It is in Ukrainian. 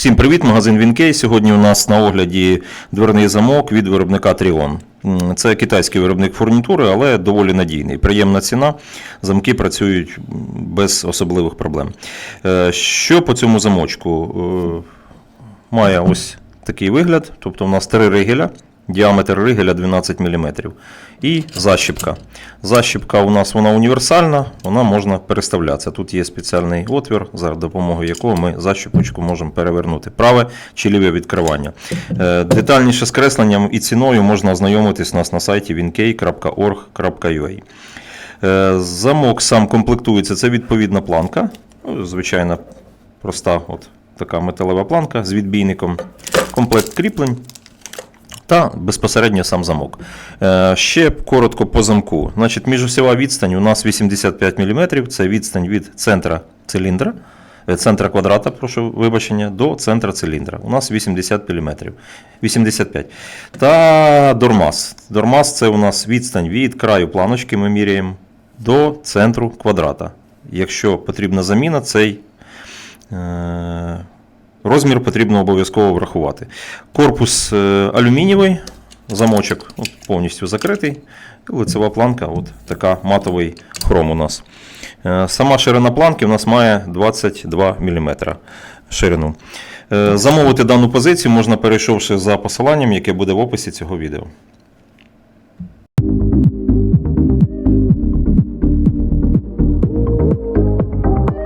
Всім привіт, магазин Вінкей. Сьогодні у нас на огляді дверний замок від виробника Тріон. Це китайський виробник фурнітури, але доволі надійний. Приємна ціна. Замки працюють без особливих проблем. Е, Що по цьому замочку? Е, Має ось такий вигляд. Тобто у нас три ригеля. Діаметр ригеля 12 мм. І защіпка. Защіпка у нас вона універсальна, вона можна переставлятися. Тут є спеціальний отвір, за допомогою якого ми защіпочку можемо перевернути. Праве чи ліве відкривання. Е, Детальніше з кресленням і ціною можна ознайомитись у нас на сайті winkey.org.ua. Е, Замок сам комплектується, це відповідна планка. Ну, Звичайна проста от така металева планка з відбійником. Комплект кріплень та безпосередньо сам замок. Е, ще коротко по замку. Значить, міжосьова відстань у нас 85 мм, це відстань від центра циліндра, е, центра квадрата, прошу вибачення, до центра циліндра. У нас 80 мм. 85. Та дормаз. Дормаз це у нас відстань від краю планочки, ми міряємо, до центру квадрата. Якщо потрібна заміна, цей. Розмір потрібно обов'язково врахувати. Корпус е, алюмінієвий, замочок повністю закритий. Лицева планка, от така матовий хром у нас. Е, Сама ширина планки у нас має 22 мм ширину. Е, Замовити дану позицію можна перейшовши за посиланням, яке буде в описі цього відео.